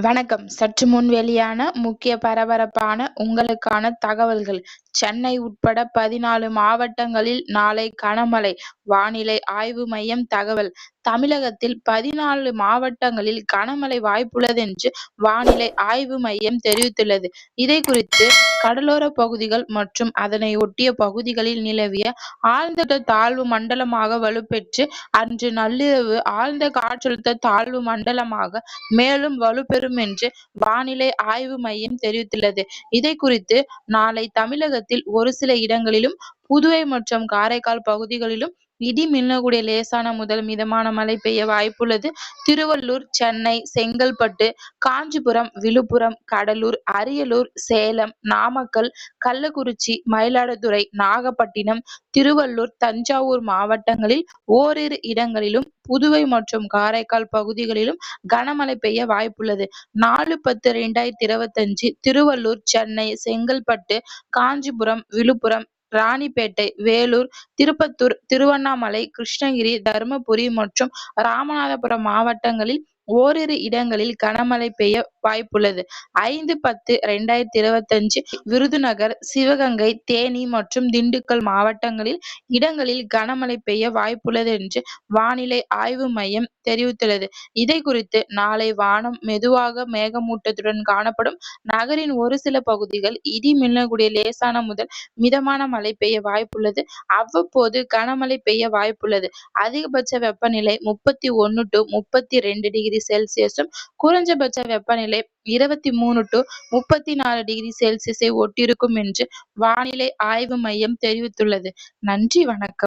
வணக்கம். சற்று முன் வெளியான முக்கிய பரபரப்பான உங்களுக்கான தகவல்கள். சென்னை உட்பட பதினாலு மாவட்டங்களில் நாளை கனமழை. வானிலை ஆய்வு மையம் தகவல். தமிழகத்தில் பதினாலு மாவட்டங்களில் கனமழை வாய்ப்புள்ளது என்று வானிலை ஆய்வு மையம் தெரிவித்துள்ளது. இதை குறித்து கடலோர பகுதிகள் மற்றும் அதனை ஒட்டிய பகுதிகளில் நிலவிய ஆழ்ந்த தாழ்வு மண்டலமாக வலுப்பெற்று அன்று நள்ளிரவு ஆழ்ந்த காற்றழுத்த தாழ்வு மண்டலமாக மேலும் வலுப்பெறும் என்று வானிலை ஆய்வு மையம் தெரிவித்துள்ளது. இதை குறித்து நாளை தமிழகத்தில் ஒரு சில இடங்களிலும் புதுவை மற்றும் காரைக்கால் பகுதிகளிலும் இடி மின்னக்கூடிய லேசான முதல் மிதமான மழை பெய்ய வாய்ப்புள்ளது. திருவள்ளூர் சென்னை செங்கல்பட்டு காஞ்சிபுரம் விழுப்புரம் கடலூர் அரியலூர் சேலம் நாமக்கல் கள்ளக்குறிச்சி மயிலாடுதுறை நாகப்பட்டினம் திருவள்ளூர் தஞ்சாவூர் மாவட்டங்களில் ஓரிரு இடங்களிலும் புதுவை மற்றும் காரைக்கால் பகுதிகளிலும் கனமழை பெய்ய வாய்ப்புள்ளது. நாலு பத்து ரெண்டாயிரத்தி இருபத்தஞ்சு திருவள்ளூர் சென்னை செங்கல்பட்டு காஞ்சிபுரம் விழுப்புரம் ராணிப்பேட்டை வேலூர் திருப்பத்தூர் திருவண்ணாமலை கிருஷ்ணகிரி தருமபுரி மற்றும் ராமநாதபுரம் மாவட்டங்களில் ஓரிரு இடங்களில் கனமழை பெய்ய வாய்ப்புள்ளது. ஐந்து பத்து ரெண்டாயிரத்தி இருபத்தஞ்சு விருதுநகர் சிவகங்கை தேனி மற்றும் திண்டுக்கல் மாவட்டங்களில் இடங்களில் கனமழை பெய்ய வாய்ப்புள்ளது என்று வானிலை ஆய்வு மையம் தெரிவித்துள்ளது. இதை குறித்து நாளை வானம் மெதுவாக மேகமூட்டத்துடன் காணப்படும். நகரின் ஒரு சில பகுதிகள் இடி மின்னக்கூடிய லேசான முதல் மிதமான மழை பெய்ய வாய்ப்புள்ளது. அவ்வப்போது கனமழை பெய்ய வாய்ப்புள்ளது. அதிகபட்ச வெப்பநிலை முப்பத்தி ஒன்னு டு முப்பத்தி ரெண்டு டிகிரி செல்சியஸும் குறைஞ்சபட்ச வெப்பநிலை இருபத்தி மூணு டு முப்பத்தி நாலு டிகிரி செல்சியஸை ஒட்டியிருக்கும் என்று வானிலை ஆய்வு மையம் தெரிவித்துள்ளது. நன்றி வணக்கம்.